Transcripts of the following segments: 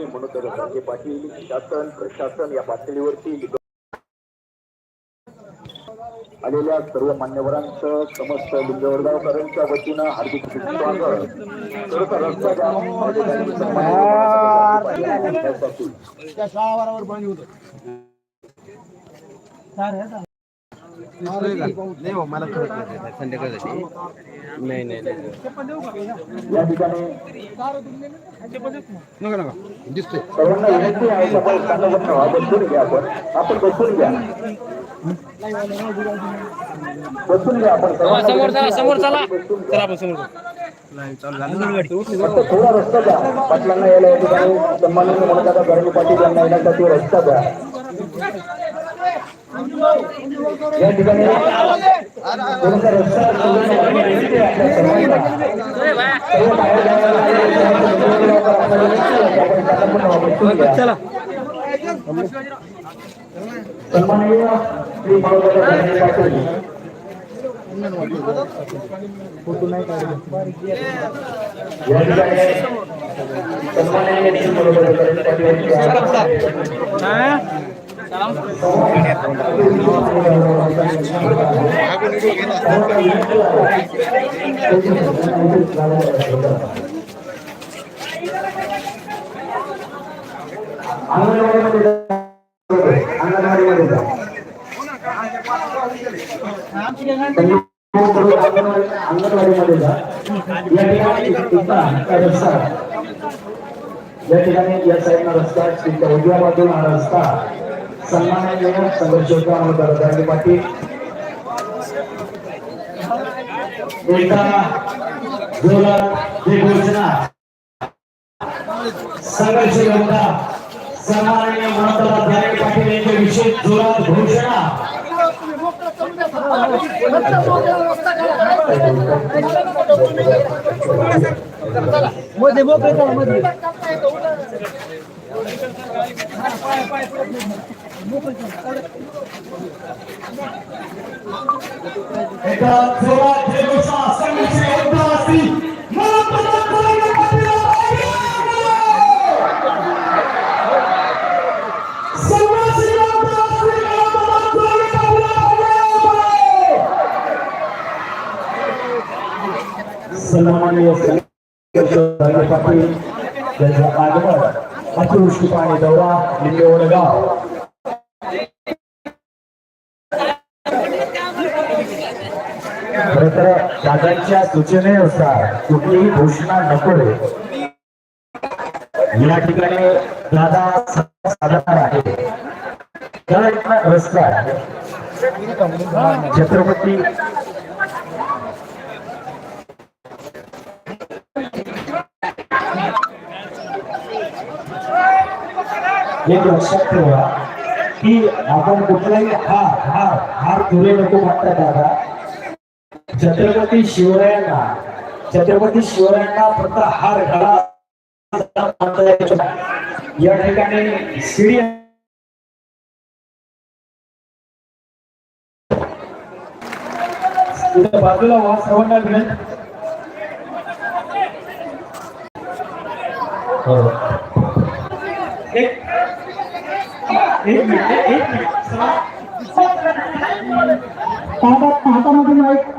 सन्माननीय मनोदर खडके पाटील शासन प्रशासन या पातळीवरती आलेल्या सर्व मान्यवरांचं समस्त लिंगवडगावकरांच्या वतीनं हार्दिक स्वागत नाही हो मला संध्याकाळ झाली नाही नाही नाही. या ठिकाणी नका नका. दिसतोय. सर्वांना विनंती आहे सफाई स्थानावर राहा. बसून घ्या आपण. आपण बसून घ्या. बसून घ्या आपण. सर्वांना समोर चला समोर चला. चला आपण समोर थोडा रस्ता द्या. पाटलांना यायला या ठिकाणी सन्माननीय पाटील यांना येण्यासाठी रस्ता द्या. या ठिकाणी थोडासा रस्ता सोडून सन्माननीय श्री मनोदादा पाटील या ठिकाणी सन्माननीय श्री मनोदादा पाटील यांची आज- अंगणवाडीमध्ये जा. अंगणवाडीमध्ये जा. अंगणवाडी अंगणवाडीमध्ये जा या ठिकाणी इथं हा रस्ता या ठिकाणी या साईडला रस्ता तिथं उजव्या बाजूला हा रस्ता सन्माननीय संघर्ष योद्धा पाटील. जोरात ही घोषणा संघर्ष योद्धा सन्माननीय पाटील यांच्या विशेष जोरात घोषणा. मध्ये मोकळे मध्ये. एकदा पाटील सन्माननीय पाटील आगमन अतिवृष्टी पाणी दौरा लिंगवडगाव खर तर दादांच्या सूचनेनुसार कुठलीही घोषणा नको या ठिकाणी दादा साधणार आहे त्या छत्रपती एक लक्षात ठेवा की आपण कुठलाही हार हार हार तुरे नको म्हणतात दादा. छत्रपती शिवरायांना छत्रपती शिवरायांना फक्त हार घाला. या ठिकाणी शिडी बाजूला वा सर्वांना विनंती. हो. एक एक मिनिट एक मिनिट. हातात हातामध्ये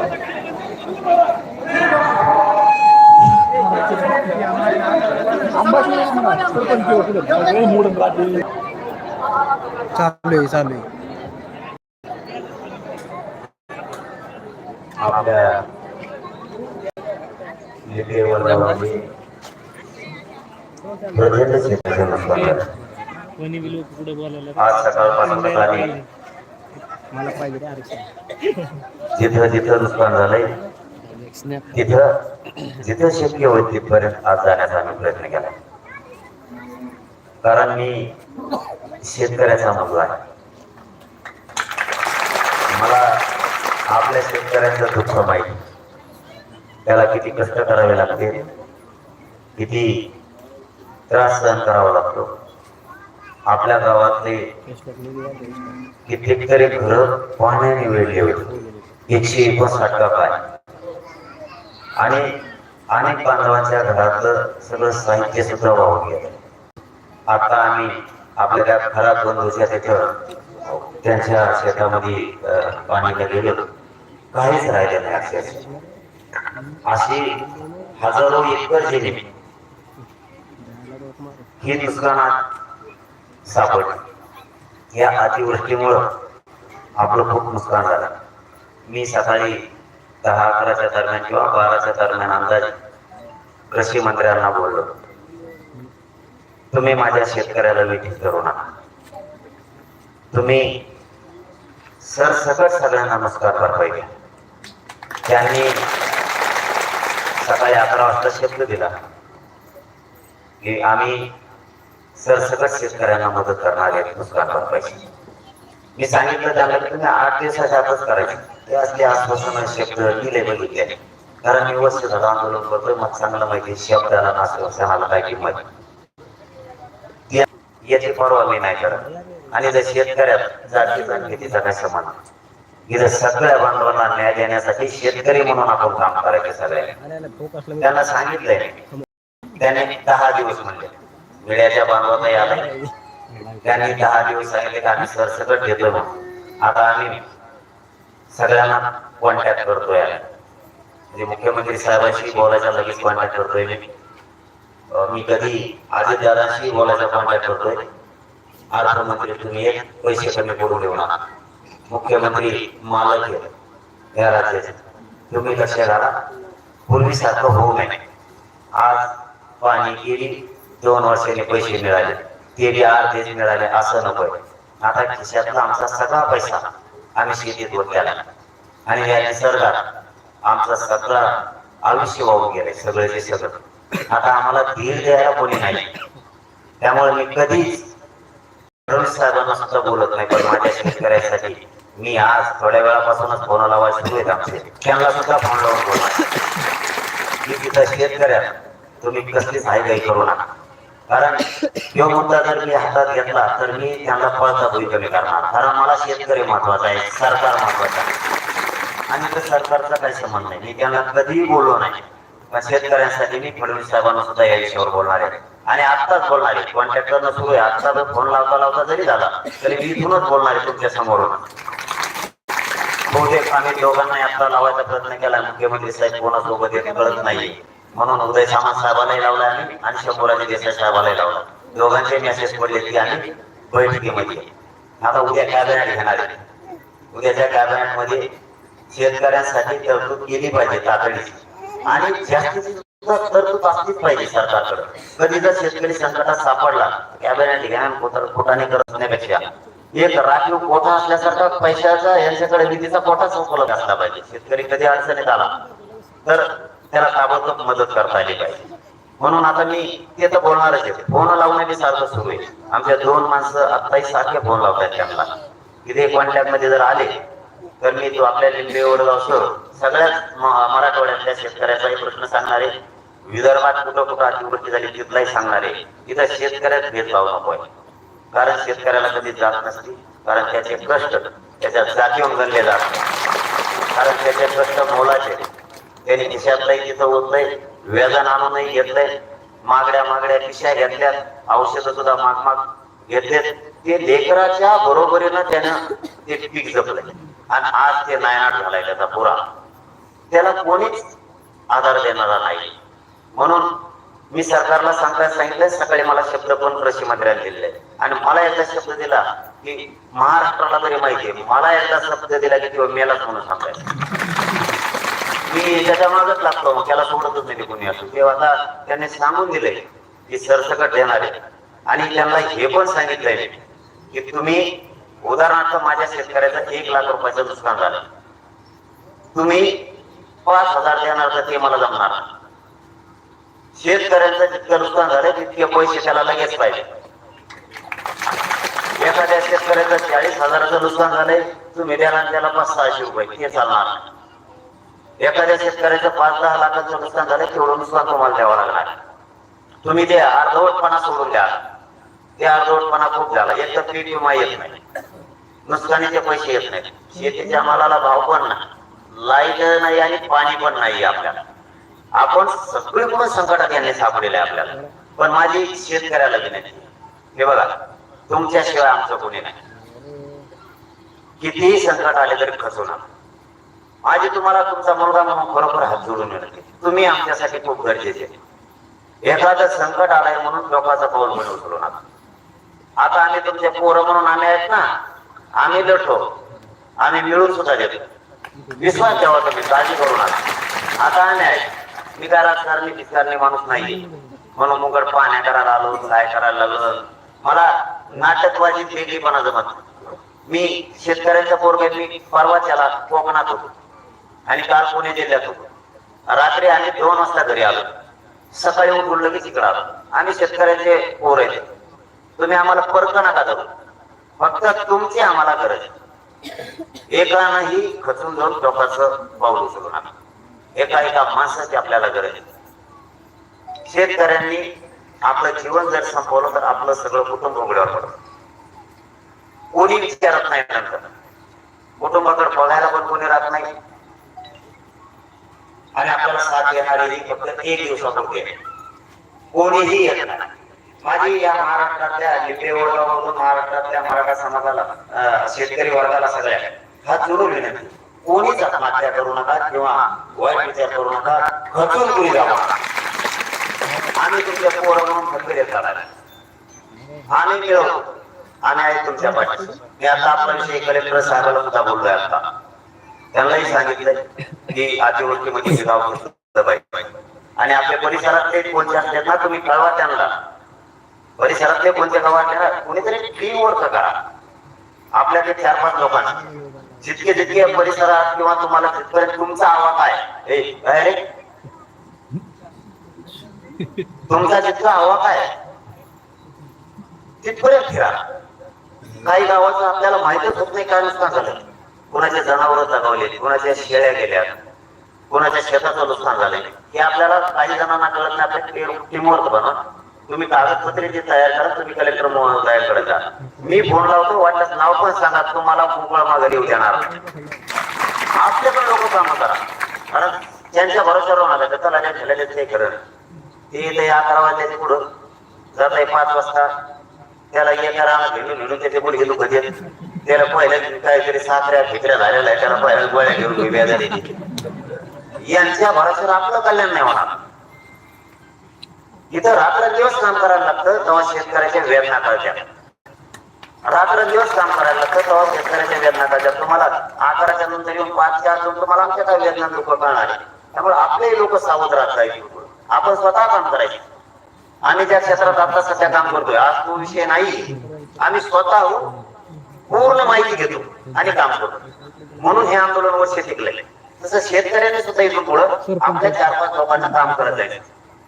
चालू आहे चालू आहे. आपल्या आज सकाळपासून जिथं जिथं नुकसान झालंय तिथं जिथं शक्य होते पर्यंत आज जाण्याचा आम्ही प्रयत्न केला. कारण मी शेतकऱ्याचा मुलगा आहे. मला आपल्या शेतकऱ्यांचं दुःख माहिती. त्याला किती कष्ट करावे लागते किती त्रास सहन करावा लागतो. आपल्या गावातले कित्येक घर पाण्याने वेळ होते. एकशे एकोणसाठ काय आणि अनेक बांधवांच्या घरातलं सगळं साहित्य सुद्धा वाहून गेलं. आता आम्ही आपल्या त्या खराब बंधूच्या त्याच्यावर त्यांच्या शेतामध्ये पाण्याला गेलो. काहीच राहिलं नाही अक्षरशः. अशी हजारो एकर जमीन ही दुष्काळात सापडली. या अतिवृष्टीमुळं आपलं खूप नुकसान झालं. मी सकाळी दहा अकराच्या दरम्यान किंवा बाराच्या दरम्यान अंदाज कृषी मंत्र्यांना बोललो. तुम्ही माझ्या शेतकऱ्याला वेटीत करू नका. तुम्ही सरसकट सगळ्यांना नमस्कार भरपाई द्या त्यांनी सकाळी अकरा वाजता शब्द दिला. की आम्ही सरसकट शेतकऱ्यांना मदत करणार आहे. नुकसान भरपाईची मी सांगितलं त्यांना की तुम्ही आठ दिवसाच्या आतच करायचे. ते असले आश्वासन शब्द दिले बघितले. कारण मी वर्ष झालं आंदोलन करतोय मग चांगलं माहिती शब्दाला आश्वासनाला काय किंमत? या- याची परवा मी नाही करत. आणि जर शेतकऱ्यात जातीचा आणि काय समान इथं सगळ्या बांधवांना न्याय देण्यासाठी शेतकरी म्हणून आपण काम करायचे सगळे त्यांना सांगितलंय. त्याने दहा दिवस म्हणले. वेळ्याच्या बांधवांना यायला त्यांनी दहा दिवस सांगितले की आम्ही सरसकट देतो म्हणून. आता आम्ही सगळ्यांना कॉन्टॅक्ट करतोय म्हणजे मुख्यमंत्री साहेबांशी बोलायचा लगेच कॉन्टॅक्ट करतोय मी. मी कधी अजितदादांशी बोलायचा कॉन्टॅक्ट करतोय. अर्थमंत्री तुम्ही पैसे कमी पडून देऊ नका मुख्यमंत्री मालक आहे. या राज्याचे. तुम्ही कसे राहा पूर्वीसारखं होऊ नये. आज पाणी गेली दोन वर्षांनी पैसे मिळाले. ते बी अर्धेच मिळाले असं नको आता खिशातला आमचा सगळा पैसा आम्ही शेतीत ओतलेला आणि या निसर्गात आमचा सगळा आयुष्य वाहून गेले सगळे सगळं आता आम्हाला धीर द्यायला कोणी नाही. त्यामुळे मी कधीच फडणवीस साहेबांना सुद्धा बोलत नाही पण माझ्या शेतकऱ्यासाठी मी आज थोड्या वेळापासूनच फोन लावायला सुरू आहेत आमचे. त्यांना सुद्धा फोन लावून बोलणार. मी तिथं शेतकऱ्या तुम्ही कसलीच हायगाई करू नका. कारण तो मुद्दा जर मी हातात घेतला तर मी त्यांना पळता भुई कमी करणार. कारण मला शेतकरी महत्त्वाचा आहे सरकार महत्वाचं आहे. आणि ते सरकारचा काही संबंध नाही. मी त्यांना कधीही बोललो नाही. पण शेतकऱ्यांसाठी मी फडणवीस साहेबांना सुद्धा या विषयावर बोलणार आहे. आणि आत्ताच बोलणार आहे. कॉन्ट्रॅक्टरनं सुरू आहे? आत्ता जर फोन लावता लावता जरी झाला तरी मी इथूनच बोलणार आहे तुमच्या समोरून. बहुतेक आम्ही दोघांना आता लावायचा प्रयत्न केला. मुख्यमंत्री साहेब कोणासोबत कळत नाही म्हणून उदय सामंत साहेबालाही लावला आम्ही आणि शंभूराजे देसाई साहेबालाही लावला. दोघांचे मेसेज पडले की आम्ही बैठकीमध्ये. आता उद्या कॅबिनेट घेणार आहे? उद्याच्या कॅबिनेटमध्ये शेतकऱ्यांसाठी तरतूद केली पाहिजे तातडीची. आणि जास्तीत जास्त तरतूद असलीच पाहिजे सरकारकडे. कधी जर शेतकरी संकटात सापडला कॅबिनेट घ्या कोटाने करण्यापेक्षा एक राखीव कोठा असल्यासारखा पैशाचा यांच्याकडे निधीचा कोठाच उपलब्ध असला पाहिजे. शेतकरी कधी अडचणीत आला. तर त्याला ताबडतोब मदत करता आली पाहिजे. म्हणून आता मी ते तर बोलणारच आहे. फोन लावणं बी सारखं सुरू आहे. आमच्या दोन माणसं आत्ताही सारखे फोन लावतात त्यांना. इथे कॉन्टॅक्टमध्ये जर आले तर मी तो आपल्या लिंबे असतो सगळ्याच मराठवाड्यातल्या शेतकऱ्याचाही प्रश्न सांगणार आहे. विदर्भात कुठं कुठं अतिवृष्टी झाली तिथलाही सांगणार आहे. तिथं शेतकऱ्यात भेदभाव नको आहे. कारण शेतकऱ्याला कधी जात नसते. कारण त्याचे कष्ट त्याच्या जातीवर गणले जात नाही. कारण त्याचे कष्ट मोलाचे त्यांनी नाही तिथं ओतलंय व्याजान आणूनही घेतलंय. मागड्या मागड्या पिशा घेतल्यात औषध सुद्धा माग माग घेतलेत. ते लेकराच्या बरोबरीनं त्यानं ते पीक जपलंय. आणि आज ते नायनाट झालाय त्याचा पुरा. त्याला कोणीच आधार देणारा नाही. म्हणून मी सरकारला सांगायला सांगितलंय सकाळी मला शब्द पण कृषी मंत्र्यांनी दिले आणि मला एकदा शब्द दिला की महाराष्ट्राला तरी माहिती आहे. मला एकदा शब्द दिला की तो मेलाच म्हणून सांगायचं. मी त्याच्या मागच लागतो. मग त्याला सोडतच नाही कोणी असो. तेव्हा आता त्यांनी सांगून दिलंय की सरसकट देणार. आहे आणि त्यांना हे पण सांगितलंय की तुम्ही उदाहरणार्थ माझ्या शेतकऱ्याचं एक लाख रुपयाचं नुकसान झालं. तुम्ही पाच हजार देणार तर ते मला जमणार. शेतकऱ्यांचं जितकं नुकसान झालं तितके पैसे त्याला लगेच पाहिजे. एखाद्या शेतकऱ्याचं चाळीस हजाराचं नुकसान झालंय तुम्ही द्याल त्याला पाच सहाशे रुपये. ते चालणार. नाही. एखाद्या शेतकऱ्याचं पाच दहा लाखाचं नुकसान झालं तेवढं नुकसान तुम्हाला द्यावं लागणार. तुम्ही ते अर्धवटपणा सोडून द्या. ते अर्धवटपणा खूप झाला. एक तर पीक विमा येत नाही. नुकसानीचे पैसे येत नाहीत. शेतीच्या मालाला भाव पण नाही. लाइट नाही आणि पाणी पण नाही आपल्याला. आपण सगळीकडून संकटात यांनी सापडेले आपल्याला. पण माझी शेतकऱ्याला विनंती हे बघा तुमच्याशिवाय आमचं कोणी नाही. कितीही संकट आले तरी खचू नका. माझी तुम्हाला तुमचा मुलगा म्हणून खरोखर हात जोडून विनंती तुम्ही आमच्यासाठी खूप गरजेचे एखादं संकट आलंय म्हणून लोकांचा पाऊल म्हणून उचलू नका. आता आम्ही तुमचे पोरं म्हणून आम्ही आहेत ना आम्ही लढतो. आम्ही मिळून सुद्धा देतो. विश्वास ठेवा तुम्ही काळजी करू नका. आता आम्ही आहेत मी काय राजकारणी पिचकारणी माणूस नाही म्हणून मुगड पाण्या करायला आलो काय करायला लागलो. मला नाटकबाजी वेगळीपणा जमत मी शेतकऱ्यांच्या पोरगे मी परवाच्याला कोकणात होतो. आणि काल पुणे जिल्ह्यात होतो रात्री आम्ही दोन वाजता घरी आलो. सकाळी उठून लगेच इकडे आलो. आम्ही शेतकऱ्यांचे पोर आहेत. तुम्ही आम्हाला परत नका करू फक्त तुमची आम्हाला गरज आहे. एकानंही खचून जाऊन लोकांचं पाऊल उचलू नका एका एका माणसाची आपल्याला गरज आहे. शेतकऱ्यांनी आपलं जीवन जर संपवलं तर आपलं सगळं कुटुंब उघड्यावर पडत. कोणी विचारत नाही नंतर. कुटुंबाकडे बघायला पण कोणी राहत नाही. आणि आपल्याला साथ देणारी फक्त एक दिवसापुरती आहे. कोणीही येत नाही. माझी या महाराष्ट्रातल्या लिपे वर्गामधून महाराष्ट्रातल्या मराठा समाजाला शेतकरी वर्गाला सगळ्या हा जरूर विनंती. कोणीच आत्महत्या करू नका किंवा वाईट विचार करू नका. खचून कुणी जावा? आम्ही तुमच्या पोरं म्हणून फक्त देत राहणार आम्ही मिळवतो आम्ही आहे तुमच्या पाठी मी आता आपण विषय कलेक्टर साहेबाला सुद्धा बोललोय आता. त्यांनाही सांगितलं की अतिवृष्टीमध्ये हे गाव पाहिजे आणि आपल्या परिसरातले कोणते असतात ना तुम्ही कळवा त्यांना. परिसरातले कोणते गावातल्या कोणीतरी टीम वर्क करा. आपल्या ते चार पाच लोकांना जितके जितके परिसरात किंवा तुम्हाला तिथपर्यंत तुमचा आवाज आहे ए, काय रे? तुमचा जितका आवाज आहे तिथपर्यंत फिरा. काही गावाचं आपल्याला माहितच होत नाही काय नुकसान झालं. कुणाच्या जनावर जगवले कोणाच्या शेळ्या गेल्या कोणाच्या शेताचं नुकसान झालंय हे आपल्याला काही जणांना कळत नाही. आपल्या टीमवर्क बनवा तुम्ही कागदपत्रे जे तयार करा तुम्ही कलेक्टर मोहन तयार करा जा. मी फोन लावतो वाटल्यास नाव पण सांगा तुम्हाला मोकळा माघारी येऊ देणार. आपल्याकडे लोक काम करा. कारण त्यांच्या भरोश्यावर होणार आहे चला त्या ते खरं. ते ते अकरा वाजल्याचे पुढं. जात आहे पाच वाजता. त्याला एक करा घेऊन घेऊन त्याचे पुढे दुखत कधी त्याला पहिल्या काहीतरी साखऱ्या फिकऱ्या झालेल्या आहे त्याला पहिल्या गोळ्या घेऊन यांच्या भरासर आपलं कल्याण नाही होणार. इथं रात्र दिवस काम करायला लागतं तेव्हा शेतकऱ्याच्या वेदना कळत्या रात्र दिवस काम करायला लागतं तेव्हा शेतकऱ्याच्या वेदना कळत्या तुम्हाला आकाराच्या नंतर येऊन पाचच्या चार येऊन तुम्हाला आमच्या काय वेदना दुःख कळणार आहे त्यामुळे आपलेही लोक सावध राहत आपण स्वतः काम करायचं. आम्ही ज्या क्षेत्रात आता सध्या काम करतोय आज तो विषय नाही. आम्ही स्वतः पूर्ण माहिती घेतो आणि काम करतो. म्हणून हे आंदोलन वर्ष टिकलंय तसं शेतकऱ्यांनी सुद्धा इथून पुढं आपल्या चार पाच लोकांना काम करत आहे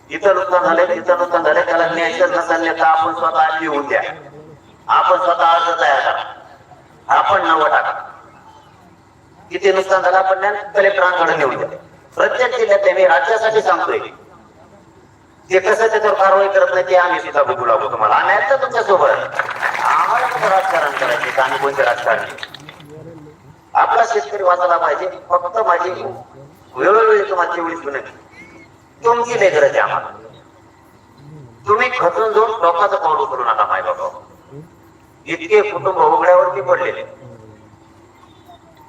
इथं नुकसान झालं तिथं नुकसान झालं त्याला न्यायचं नसेल तर आपण स्वतः लिहून द्या. आपण स्वतः अर्ज तयार करा. आपण नवं टाका. किती नुकसान झालं आपण कलेक्टरांकडे नेऊन द्या. प्रत्येक जिल्ह्यात मी राज्यासाठी सांगतोय. ते कसं त्याच्यावर कारवाई करत नाही ते आम्ही सुद्धा बघू लागू तुम्हाला. आम्ही तुमच्यासोबत कोणतं राजकारण करायचे? आणि कोणते राजकारण आपला शेतकरी वाचायला पाहिजे. फक्त माझी वेळोवेळी तुम्हाला तेवढीच विनंती. तुमची नाही गरज आम्हाला. तुम्ही खचून जाऊन लोकांचं पाऊल करू नका माय बाबा. इतके कुटुंब उघड्यावरती पडलेले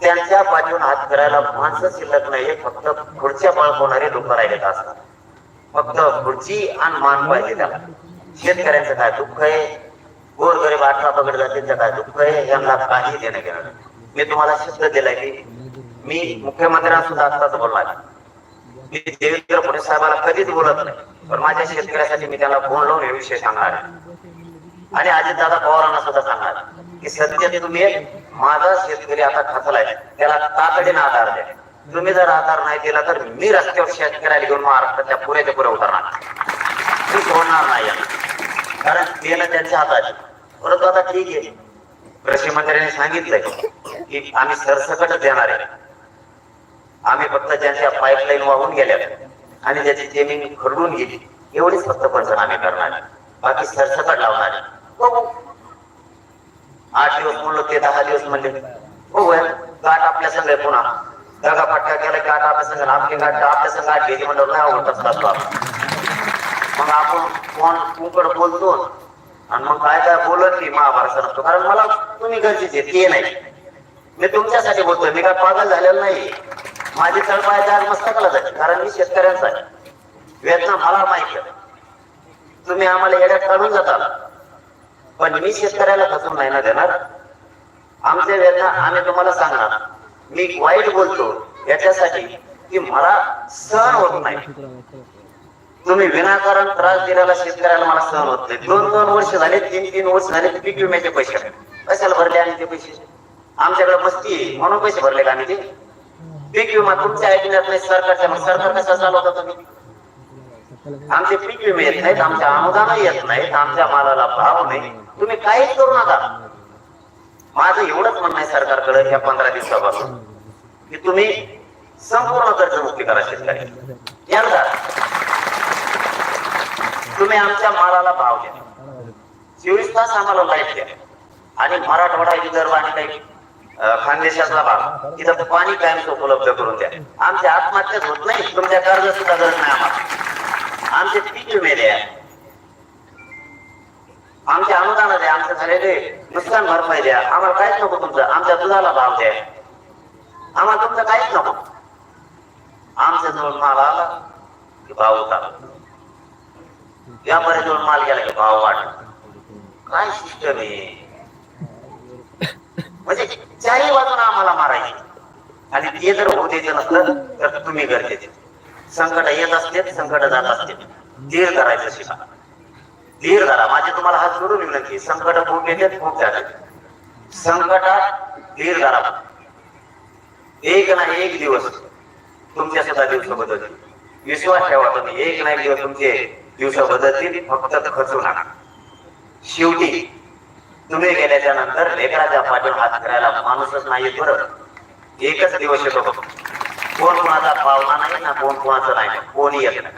त्यांच्या पाठीवरून हात करायला माणसं शिल्लक नाहीये. फक्त खुर्च्या बाळगवणारे लोक राहिलेत असतात फक्त खुर्ची आणि मान पाहिजे त्याला. शेतकऱ्यांचं काय दुःख आहे? गोरगरीब अठरा पगड जातींचं काय दुःख आहे? यांना काही देणं घेणं नाही. मी तुम्हाला शब्द दिलाय की मी मुख्यमंत्र्यांना सुद्धा आत्ताच बोलणार मी देवेंद्र फडणवीस साहेबांना कधीच बोलत नाही. पण माझ्या शेतकऱ्यासाठी मी त्याला फोन लावून हे विषय सांगणार आणि अजितदादा पवारांना सुद्धा सांगणार की सध्या तुम्ही माझा शेतकरी आता खचलाय. त्याला तातडीने आधार द्या. तुम्ही जर आधार नाही दिला तर मी रस्त्यावर शेतकऱ्याला घेऊन महाराष्ट्राच्या पुऱ्याच्या पुऱ्या उतरणार मी सोडणार नाही कारण केलं त्यांच्या हातात परंतु आता ठीक आहे. कृषी मंत्र्यांनी सांगितलंय की आम्ही सरसकटच देणार आहे. आम्ही फक्त ज्यांच्या पाईपलाईन वाहून गेल्या आणि ज्याची जमीन खरडून गेली एवढीच फक्त पंचनामे करणार बाकी सरसकट लावणार बघू हो, हो. आठ दिवस म्हणलो ते दहा दिवस म्हणले. हो, हो गाठ आपल्या संघ आहे पुन्हा. दगा फटका केला गाठ आपल्या संघ आपली गाठ आपल्या संघ गाठ घेतली म्हणलं नाही होत असतो मग आपण कोण कुकड बोलतो? आणि मग काय काय बोलत की महाभारत नसतो कारण मला तुम्ही गरजेचे ते नाही. मी तुमच्यासाठी बोलतोय. मी काय पागल झालेलं नाही. माझी तळपायाची आज मस्तकाला जाते. कारण मी शेतकऱ्यांचा आहे. वेदना मला माहिती आहे. तुम्ही आम्हाला येड्यात काढून जाता. पण मी शेतकऱ्याला खचून नाही ना देणार? आमच्या वेदना आम्ही तुम्हाला सांगणार. मी वाईट बोलतो. याच्यासाठी की मला सहन होत नाही. तुम्ही विनाकारण त्रास दिलेला शेतकऱ्याला मला सहन होत नाही. दोन दोन वर्ष झाले तीन तीन वर्ष झाले पीक विम्याचे पैसे कशाला भरले आम्ही ते पैसे? आमच्याकडे मस्ती आहे, म्हणून पैसे भरले का आम्ही ते? पीक विमा तुमच्या ऐकण्यात नाही सरकारच्या मग सरकार कसा चालवता तुम्ही? आमचे पीक विमे येत नाहीत आमच्या अनुदान येत नाहीत आमच्या मालाला भाव नाही. तुम्ही काहीच करू नका. माझं एवढंच म्हणणं आहे सरकारकडे या पंधरा दिवसापासून. की तुम्ही संपूर्ण कर्जमुक्ती करा शेतकरी. एकदा तुम्ही आमच्या मालाला भाव द्या. चोवीस तास आम्हाला लाइट द्या. आणि मराठवाडा विदर्भ आणि काही खानदेशातला भाग तिथं पाणी कायमच उपलब्ध करून द्या. आमच्या आत्महत्या होत नाही तुमच्या कर्ज सुद्धा गरज नाही आम्हाला. आमचे पीक विमे द्या आमचे अनुदान द्या आमचं झालेले नुकसान भरपाई द्या. आम्हाला काहीच नको तुमचं. आमच्या दुधाला भाव द्या. आम्हाला तुमचं काहीच नको. आमच्या जवळ माल आला की भाव होता. व्यापाऱ्याजवळ माल गेला की भाव वाढ. काय सिस्टम आहे? म्हणजे चारही बाजून आम्हाला मारायचे. आणि ते जर होऊ द्यायचं नसलं तर तुम्ही गरजेचे. संकट येत असते संकट जात असते धीर करायचं शिका. धीर धरा. माझे तुम्हाला हात जोडून विनंती संकट खूप येते खूप जातात. संकटात धीर धरा. एक ना एक दिवस तुमच्या सुद्धा दिवस बदलतील विश्वास ठेवा तुम्ही. एक ना एक दिवस तुमचे दिवस बदलतील फक्त खचू नका शेवटी तुम्ही गेल्याच्यानंतर लेकराच्या पाठीवर हात करायला माणूसच नाही बरं. एकच दिवस येतो कोण कोणाचा पावला नाही ना कोण कोणाचा नाही. कोणी येत नाही.